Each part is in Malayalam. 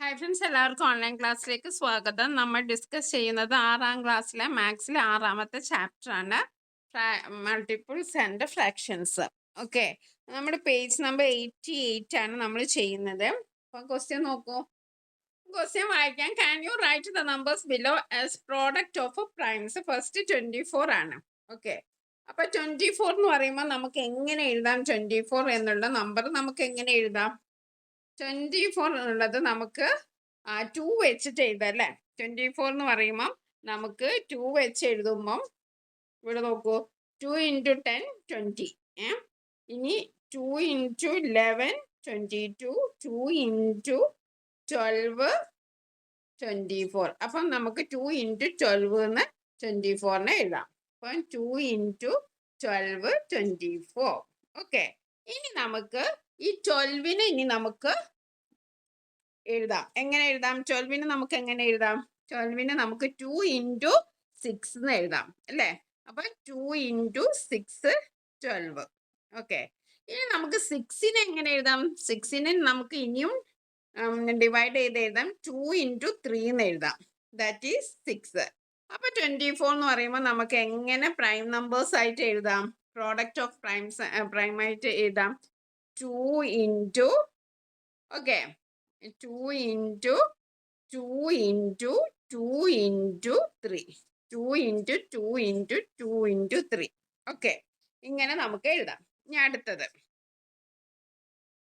ഹായ് ഫ്രണ്ട്സ് എല്ലാവർക്കും ഓൺലൈൻ ക്ലാസ്സിലേക്ക് സ്വാഗതം. നമ്മൾ ഡിസ്കസ് ചെയ്യുന്നത് ആറാം ക്ലാസ്സിലെ മാത്സിലെ ആറാമത്തെ ചാപ്റ്റർ ആണ്. മൾട്ടിപ്പിൾസ് ആൻഡ് ഫ്രാക്ഷൻസ് ഓക്കെ നമ്മുടെ പേജ് നമ്പർ എയ്റ്റി എയ്റ്റ് ആണ് നമ്മൾ ചെയ്യുന്നത്. അപ്പോൾ ക്വസ്റ്റ്യൻ നോക്കൂ. ക്വസ്റ്റ്യൻ വായിക്കാം can you write the numbers below as product of primes first twenty four ആണ്. ഓക്കെ അപ്പൊ ട്വന്റി ഫോർ എന്ന് പറയുമ്പോൾ നമുക്ക് എങ്ങനെ എഴുതാം? ട്വന്റി ഫോർ എന്നുള്ള നമ്പർ നമുക്ക് എങ്ങനെ എഴുതാം? ട്വന്റി ഫോർ എന്നുള്ളത് നമുക്ക് ടു വെച്ചിട്ട് എഴുതാം അല്ലേ? ട്വന്റി ഫോർ എന്ന് പറയുമ്പം നമുക്ക് ടു വെച്ച് എഴുതുമ്പം ഇവിടെ നോക്കൂ. ടു ഇന്റു ടെൻ ട്വന്റി ഏ? ഇനി two into eleven twenty two two into twelve twenty four അപ്പം നമുക്ക് ടു ഇന്റു ട്വൽവ് എന്ന് ട്വന്റി ഫോറിനെ എഴുതാം. അപ്പം two into twelve twenty four okay ഇനി നമുക്ക് ഈ ട്വൽവിന് ഇനി നമുക്ക് എഴുതാം. എങ്ങനെ എഴുതാം? ട്വൽവിന് നമുക്ക് എങ്ങനെ എഴുതാം? ട്വൽവിന് നമുക്ക് ടു ഇന്റു സിക്സ് എന്ന് എഴുതാം അല്ലേ? അപ്പൊ two into six twelve okay ഇനി നമുക്ക് സിക്സിന് എങ്ങനെ എഴുതാം? സിക്സിന് നമുക്ക് ഇനിയും ഡിവൈഡ് ചെയ്ത് എഴുതാം. ടു ഇന്റു ത്രീ എന്ന് എഴുതാം. ദാറ്റ് ഈസ് സിക്സ് അപ്പൊ ട്വന്റി ഫോർ എന്ന് പറയുമ്പോൾ നമുക്ക് എങ്ങനെ പ്രൈം നമ്പേഴ്സ് ആയിട്ട് എഴുതാം? പ്രോഡക്റ്റ് ഓഫ് പ്രൈംസ് പ്രൈം ആയിട്ട് എഴുതാം. Two into okay two into two into two into three two into two into two into three okay ഇങ്ങനെ നമുക്ക് എഴുതാം. ഇനി അടുത്തത്.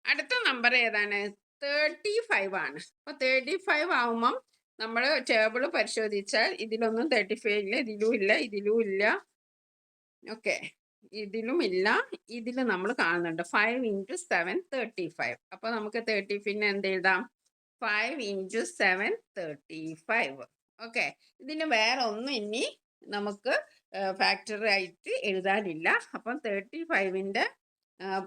അടുത്ത നമ്പർ ഏതാണ്? തേർട്ടി ഫൈവ് ആണ്. അപ്പോൾ തേർട്ടി ഫൈവ് ആവുമ്പം നമ്മൾ ടേബിൾ പരിശോധിച്ചാൽ ഇതിലൊന്നും തേർട്ടി ഫൈവ് ഇല്ല ഇതിലും ഇല്ല ഇതിലും ഇല്ല. ഓക്കെ ഇതിലും ഇല്ല ഇതിൽ നമ്മൾ കാണുന്നുണ്ട്. Five into seven thirty five അപ്പോൾ നമുക്ക് തേർട്ടി പിന്നെ എന്ത് എഴുതാം? Five into seven thirty five okay ഇതിന് വേറെ ഒന്നും ഇനി നമുക്ക് ഫാക്ടറി ആയിട്ട് എഴുതാനില്ല. അപ്പം തേർട്ടി ഫൈവിന്റെ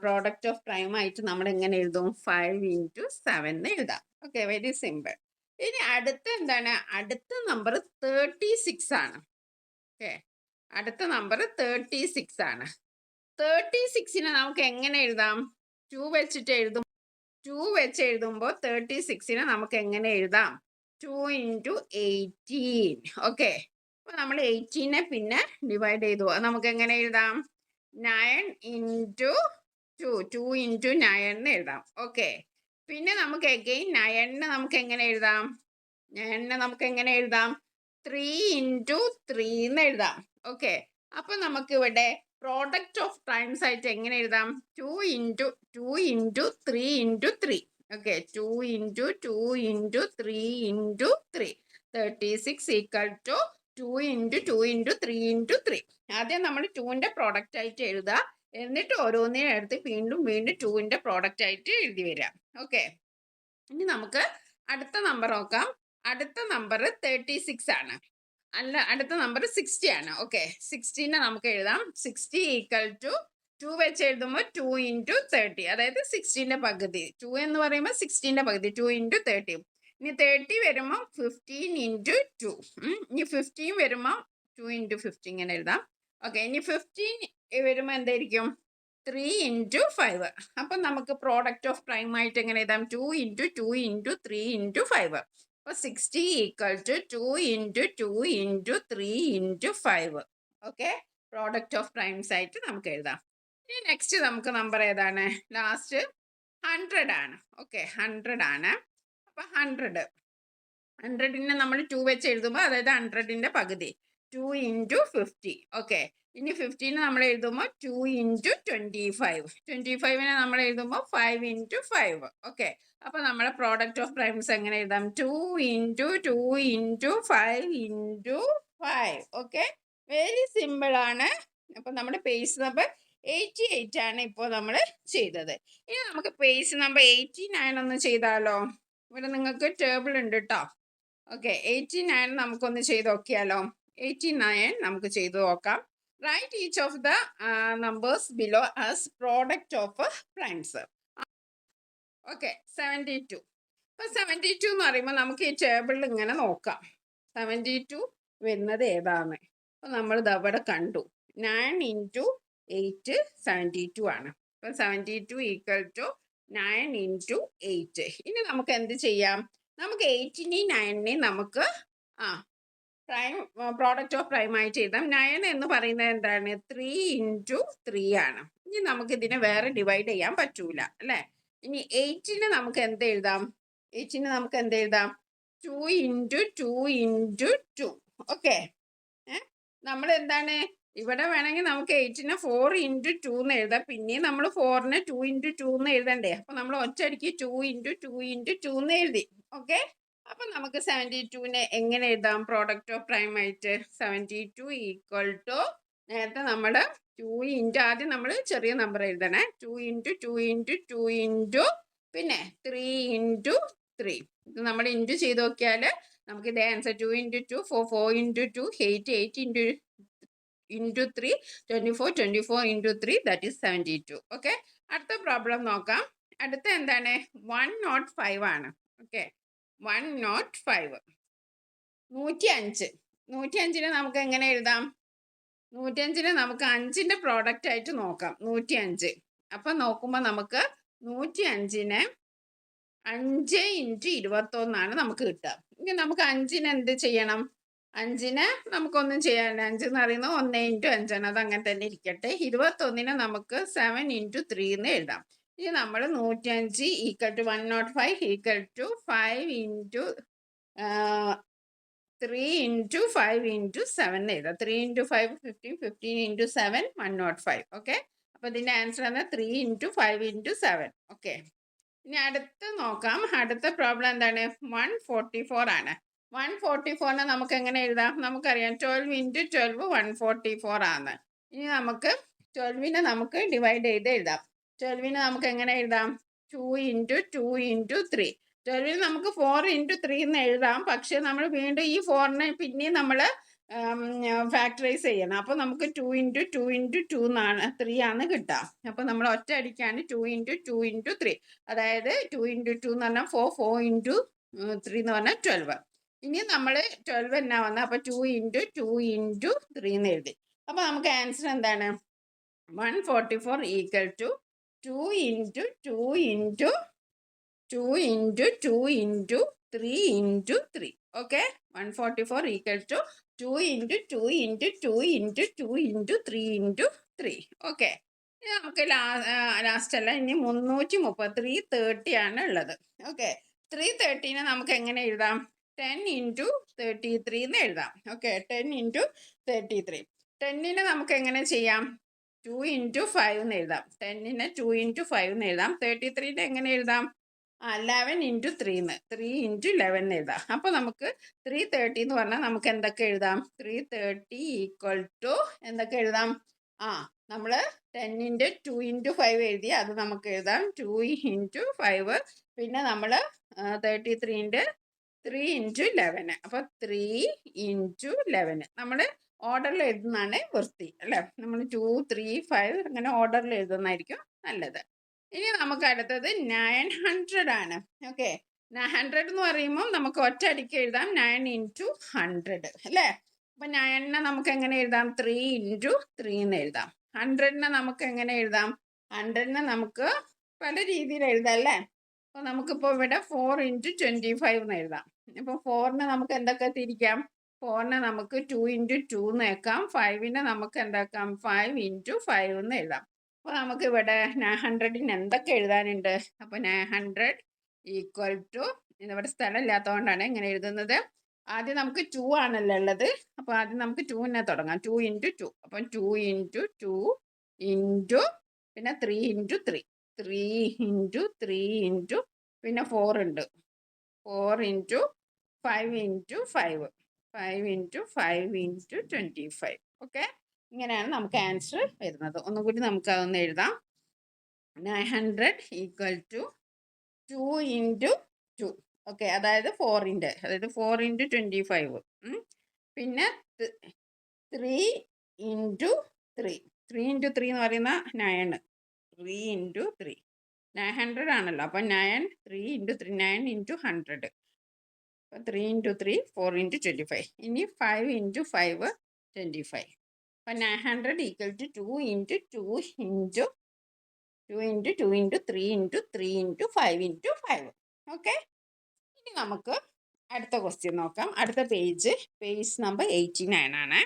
പ്രോഡക്റ്റ് ഓഫ് പ്രൈം ആയിട്ട് നമ്മൾ എങ്ങനെ എഴുതും? ഫൈവ് ഇന്റു സെവൻ എഴുതാം. ഓക്കെ വെരി സിമ്പിൾ ഇനി അടുത്ത എന്താണ്? അടുത്ത നമ്പർ തേർട്ടി സിക്സ് ആണ്. ഓക്കെ അടുത്ത നമ്പർ തേർട്ടി സിക്സ് ആണ്. തേർട്ടി സിക്സിനെ നമുക്ക് എങ്ങനെ എഴുതാം? ടു വെച്ചിട്ട് എഴുതും ടു വെച്ച് എഴുതുമ്പോൾ തേർട്ടി സിക്സിനെ നമുക്ക് എങ്ങനെ എഴുതാം? ടു ഇന്റു എയ്റ്റീൻ ഓക്കെ അപ്പോൾ നമ്മൾ എയ്റ്റീനെ പിന്നെ ഡിവൈഡ് ചെയ്തു. നമുക്ക് എങ്ങനെ എഴുതാം? Nine into two two into nine എഴുതാം. ഓക്കെ പിന്നെ നമുക്ക് എഗെയിൻ നയണിനെ നമുക്ക് എങ്ങനെ എഴുതാം? നയണിനെ നമുക്ക് എങ്ങനെ എഴുതാം? ത്രീ ഇന്റു ത്രീ എന്ന് എഴുതാം. ഓക്കെ അപ്പൊ നമുക്ക് ഇവിടെ പ്രോഡക്റ്റ് ഓഫ് ടൈംസ് ആയിട്ട് എങ്ങനെ എഴുതാം? Two into two into three into three okay two into two into three into three thirty six equal to two into two into three into three ആദ്യം നമ്മൾ ടുവിന്റെ പ്രോഡക്റ്റ് ആയിട്ട് എഴുതുക എന്നിട്ട് ഓരോന്നിനും എടുത്ത് വീണ്ടും വീണ്ടും ടുവിന്റെ പ്രോഡക്റ്റ് ആയിട്ട് എഴുതി വരാം. ഓക്കെ ഇനി നമുക്ക് അടുത്ത നമ്പർ നോക്കാം. അടുത്ത നമ്പർ തേർട്ടി സിക്സ് ആണ്. അല്ല അടുത്ത നമ്പർ സിക്സ്റ്റി ആണ്. ഓക്കെ സിക്സ്റ്റീനെ നമുക്ക് എഴുതാം. സിക്സ്റ്റി ഈക്വൽ ടു ടു വെച്ച് എഴുതുമ്പോൾ ടു ഇന്റു തേർട്ടി അതായത് സിക്സ്റ്റീന്റെ പകുതി. ടു എന്ന് പറയുമ്പോൾ സിക്സ്റ്റീന്റെ പകുതി. ടു ഇന്റു തേർട്ടി ഇനി തേർട്ടി വരുമ്പോൾ ഫിഫ്റ്റീൻ ഇന്റു ടു ഇനി ഫിഫ്റ്റീൻ വരുമ്പോൾ ടു ഇന്റു ഫിഫ്റ്റീൻ ഇങ്ങനെ എഴുതാം. ഓക്കെ ഇനി ഫിഫ്റ്റീൻ വരുമ്പോൾ എന്തായിരിക്കും? ത്രീ ഇന്റു ഫൈവ് അപ്പം നമുക്ക് പ്രോഡക്റ്റ് ഓഫ് പ്രൈം ആയിട്ട് എങ്ങനെ എഴുതാം? Two into two into three into five അപ്പോൾ sixty equal to two into two into three into five okay product of primes ആയിട്ട് നമുക്ക് എഴുതാം. ഇനി നെക്സ്റ്റ് നമുക്ക് നമ്പർ ഏതാണ്? ലാസ്റ്റ് ഹൺഡ്രഡ് ആണ്. ഓക്കെ ഹൺഡ്രഡ് ആണ്. അപ്പോൾ ഹൺഡ്രഡ് ഹൺഡ്രഡിനെ നമ്മൾ ടു വെച്ച് എഴുതുമ്പോൾ അതായത് ഹൺഡ്രഡിന്റെ പകുതി. ടു ഇന്റു ഫിഫ്റ്റി ഓക്കെ ഇനി ഫിഫ്റ്റീന് നമ്മൾ എഴുതുമ്പോൾ two into twenty five twenty ഫൈവിനെ നമ്മൾ എഴുതുമ്പോൾ ഫൈവ് ഇന്റു ഫൈവ് ഓക്കെ അപ്പോൾ നമ്മുടെ പ്രോഡക്റ്റ് ഓഫ് പ്രൈംസ് എങ്ങനെ എഴുതാം? Two into two into five into five okay very simple ആണ്. അപ്പോൾ നമ്മുടെ പേസ് നമ്പർ എയ്റ്റി എയ്റ്റ് ആണ് ഇപ്പോൾ നമ്മൾ ചെയ്തത്. ഇനി നമുക്ക് പേസ് നമ്പർ എയ്റ്റി നയൻ ഒന്ന് ചെയ്താലോ? ഇവിടെ നിങ്ങൾക്ക് ടേബിൾ ഉണ്ട് കേട്ടോ ഓക്കെ എയ്റ്റി നയൻ നമുക്കൊന്ന് ചെയ്ത് നോക്കിയാലോ? എയ്റ്റി നയൻ നമുക്ക് ചെയ്തു നോക്കാം. Write each of the numbers below as product of primes okay seventy two അപ്പോൾ സെവന്റി ടു എന്ന് പറയുമ്പോൾ നമുക്ക് ഈ ടേബിളിൽ ഇങ്ങനെ നോക്കാം. സെവന്റി ടു വരുന്നത് ഏതാണ്? അപ്പോൾ നമ്മൾ ഇത് അവിടെ കണ്ടു. Nine into eight seventy two ആണ്. അപ്പോൾ seventy two equal to nine into eight ഇനി നമുക്ക് എന്ത് ചെയ്യാം? നമുക്ക് എയ്റ്റിനെയും നയനിനെയും നമുക്ക് ആ പ്രൈം പ്രോഡക്റ്റ് ഓഫ് പ്രൈം ആയിട്ട് എഴുതാം. നയൻ എന്ന് പറയുന്നത് എന്താണ്? ത്രീ ഇന്റു ത്രീ ആണ്. ഇനി നമുക്ക് ഇതിനെ വേറെ ഡിവൈഡ് ചെയ്യാൻ പറ്റൂല അല്ലേ? ഇനി എയ്റ്റിന് നമുക്ക് എന്ത് എഴുതാം? എയ്റ്റിന് നമുക്ക് എന്ത് എഴുതാം? Two into two into two okay നമ്മൾ എന്താണ്? ഇവിടെ വേണമെങ്കിൽ നമുക്ക് എയ്റ്റിന് ഫോർ ഇന്റു ടു എന്ന് എഴുതാം. പിന്നെയും നമ്മൾ ഫോറിന് ടു ഇന്റു ടു എന്ന് എഴുതണ്ടേ? അപ്പൊ നമ്മൾ ഒറ്റയടിക്ക് two into two into two എന്ന് എഴുതി. ഓക്കെ അപ്പൊ നമുക്ക് സെവന്റി ടുവിനെ എങ്ങനെ എഴുതാം? പ്രോഡക്റ്റ് ഓഫ് പ്രൈം ആയിട്ട് സെവന്റി ടു ഈക്വൽ ടു നേരത്തെ നമ്മൾ ടു ഇന്റു ആദ്യം നമ്മൾ ചെറിയ number എഴുതണേ. Two into two into two into പിന്നെ ത്രീ ഇന്റു ത്രീ ഇത് നമ്മൾ ഇന്റു ചെയ്ത് നോക്കിയാൽ നമുക്ക് ഇതേ answer two into two four four into two eight eight into into three twenty four twenty four into three that is seventy two okay അടുത്ത പ്രോബ്ലം നോക്കാം. അടുത്ത എന്താണ്? വൺ നോട്ട് ഫൈവ് ആണ്. ഓക്കെ വൺ നോട്ട് ഫൈവ് നൂറ്റി അഞ്ച് നൂറ്റി അഞ്ചിനെ നമുക്ക് എങ്ങനെ എഴുതാം? നൂറ്റി അഞ്ചിനെ നമുക്ക് അഞ്ചിന്റെ പ്രോഡക്റ്റ് ആയിട്ട് നോക്കാം. നൂറ്റി അഞ്ച് അപ്പം നോക്കുമ്പോൾ നമുക്ക് നൂറ്റി അഞ്ചിനെ അഞ്ച് ഇന്റു ഇരുപത്തൊന്നാണ് നമുക്ക് കിട്ടുക. ഇനി നമുക്ക് അഞ്ചിന് എന്ത് ചെയ്യണം? അഞ്ചിന് നമുക്കൊന്നും ചെയ്യാനില്ല. അഞ്ച് എന്ന് പറയുന്നത് ഒന്ന് ഇന്റു അഞ്ചാണ്. അത് അങ്ങനെ തന്നെ ഇരിക്കട്ടെ. ഇരുപത്തൊന്നിന് നമുക്ക് സെവൻ ഇന്റു ത്രീ എന്ന് എഴുതാം. ഇനി നമ്മൾ നൂറ്റഞ്ച് equal to one naught five equal to five into three into five into seven എഴുതാം. Three into five fifteen fifteen into seven one naught five okay അപ്പോൾ ഇതിന്റെ ആൻസർ എന്നാൽ three into five into seven okay ഇനി അടുത്ത് നോക്കാം. അടുത്ത പ്രോബ്ലം എന്താണ്? വൺ ഫോർട്ടി ഫോർ ആണ്. വൺ ഫോർട്ടി ഫോറിനെ നമുക്ക് എങ്ങനെ എഴുതാം? നമുക്കറിയാം. Twelve into twelve one forty four ആണ്. ഇനി നമുക്ക് ട്വൽവിനെ നമുക്ക് ഡിവൈഡ് ചെയ്ത് എഴുതാം. ട്വൽവിനെ നമുക്ക് എങ്ങനെ എഴുതാം? Two into two into three ട്വൽവിന് നമുക്ക് ഫോർ ഇന്റു ത്രീ എന്ന് എഴുതാം. പക്ഷേ നമ്മൾ വീണ്ടും ഈ ഫോറിനെ പിന്നെയും നമ്മൾ ഫാക്ടറൈസ് ചെയ്യണം. അപ്പോൾ നമുക്ക് two into two into two എന്നാണ് ത്രീ ആണ് കിട്ടുക അപ്പോൾ നമ്മൾ ഒറ്റ അടിക്കാണ് two into two into three അതായത് ടു ഇന്റു ടു എന്ന് പറഞ്ഞാൽ ഫോർ ഫോർ ഇന്റു ത്രീ എന്ന് പറഞ്ഞാൽ ട്വൽവ് ഇനി നമ്മൾ ട്വൽവ് എന്നാ വന്നത് അപ്പോൾ two into two into three എന്ന് എഴുതി. അപ്പോൾ നമുക്ക് ആൻസർ എന്താണ്? One forty four equal to two into two into two into two into three into three. Okay? One forty four equal to two into two into two into two into three into three. Okay? നമുക്ക് ലാസ്റ്റ് അല്ല. ഇനി മുന്നൂറ്റി മുപ്പത് ത്രീ തേർട്ടി ആണ് ഉള്ളത്. ഓക്കെ? ത്രീ തേർട്ടീനെ നമുക്ക് എങ്ങനെ എഴുതാം? ടെൻ ഇന്റു തേർട്ടി ത്രീ എന്ന് എഴുതാം. Okay? Ten into thirty three ടെന്നിനെ നമുക്ക് എങ്ങനെ ചെയ്യാം? ടു ഇന്റു ഫൈവ് എന്ന് എഴുതാം. ടെന്നിനെ ടു ഇന്റു ഫൈവ് എന്ന് എഴുതാം. തേർട്ടി ത്രീനെ എങ്ങനെ എഴുതാം? ആ ലെവൻ ഇന്റു ത്രീന്ന് ത്രീ ഇന്റു ലെവൻ എന്ന് എഴുതാം. അപ്പോൾ നമുക്ക് ത്രീ തേർട്ടി എന്ന് പറഞ്ഞാൽ നമുക്ക് എന്തൊക്കെ എഴുതാം? ത്രീ തേർട്ടി ഈക്വൽ ടു എന്തൊക്കെ എഴുതാം? ആ നമ്മൾ ടെന്നിന്റെ ടു ഇന്റു ഫൈവ് എഴുതി അത് നമുക്ക് എഴുതാം. ടു ഇന്റു ഫൈവ് പിന്നെ നമ്മൾ തേർട്ടി ത്രീന്റെ ത്രീ ഇന്റു ലെവന് അപ്പോൾ ത്രീ ഇന്റു ലെവന് നമ്മൾ ഓർഡറിൽ എഴുതുന്നതാണ് വൃത്തി അല്ലേ? നമ്മൾ ടു ത്രീ ഫൈവ് അങ്ങനെ ഓർഡറിൽ എഴുതുന്നതായിരിക്കും നല്ലത്. ഇനി നമുക്ക് അടുത്തത് നയൻ ഹൺഡ്രഡ് ആണ്. ഓക്കെ ഹൺഡ്രഡ് എന്ന് പറയുമ്പോൾ നമുക്ക് ഒറ്റ അടിക്ക് എഴുതാം. നയൻ ഇന്റു ഹൺഡ്രഡ് അല്ലേ? അപ്പം നയനിനെ നമുക്ക് എങ്ങനെ എഴുതാം? ത്രീ ഇന്റു ത്രീ എന്ന് എഴുതാം. ഹൺഡ്രഡിനെ നമുക്ക് എങ്ങനെ എഴുതാം? ഹൺഡ്രഡിനെ നമുക്ക് പല രീതിയിൽ എഴുതാം അല്ലേ? അപ്പോൾ നമുക്കിപ്പോൾ ഇവിടെ ഫോർ ഇന്റു ട്വന്റി ഫൈവ് എന്ന് എഴുതാം ഇപ്പോൾ ഫോറിന് നമുക്ക് എന്തൊക്കെ തിരിക്കാം? ഫോറിനെ നമുക്ക് ടു ഇന്റു ടു എന്ന് വെക്കാം. ഫൈവിനെ നമുക്ക് എന്താക്കാം? ഫൈവ് ഇന്റു ഫൈവ് എന്ന് എഴുതാം. അപ്പോൾ നമുക്ക് ഇവിടെ നയൻ ഹൺഡ്രഡിന് എന്തൊക്കെ എഴുതാനുണ്ട്? അപ്പോൾ നയൻ ഹൺഡ്രഡ് ഈക്വൽ ടു ഇവിടെ സ്ഥലം ഇല്ലാത്തതുകൊണ്ടാണ് ഇങ്ങനെ എഴുതുന്നത്. ആദ്യം നമുക്ക് ടു ആണല്ലോ ഉള്ളത്. അപ്പോൾ ആദ്യം നമുക്ക് ടൂവിനെ തുടങ്ങാം. ടു ഇന്റു ടു അപ്പം ടു ഇന്റു ടു ഇന്റു പിന്നെ three into three three into three into പിന്നെ ഫോർ ഉണ്ട്. Four into five into five five into five into twenty five okay ഇങ്ങനെയാണ് നമുക്ക് ആൻസർ വരുന്നത്. ഒന്നുകൂടി നമുക്ക് അതൊന്ന് എഴുതാം. Nine hundred equal to two into two okay അതായത് ഫോറിന്റെ അതായത് ഫോർ ഇന്റു ട്വന്റി ഫൈവ് പിന്നെ three into three three into three എന്ന് പറയുന്ന nine three into three nine hundred ആണല്ലോ. അപ്പം nine three into three nine into hundred അപ്പോൾ three into three four into twenty five ഇനി five into five twenty five അപ്പം nine hundred equal to two into two into two into two into three into three into five into five okay ഇനി നമുക്ക് അടുത്ത ക്വസ്റ്റ്യൻ നോക്കാം. അടുത്ത page page number eighty nine ആണ്.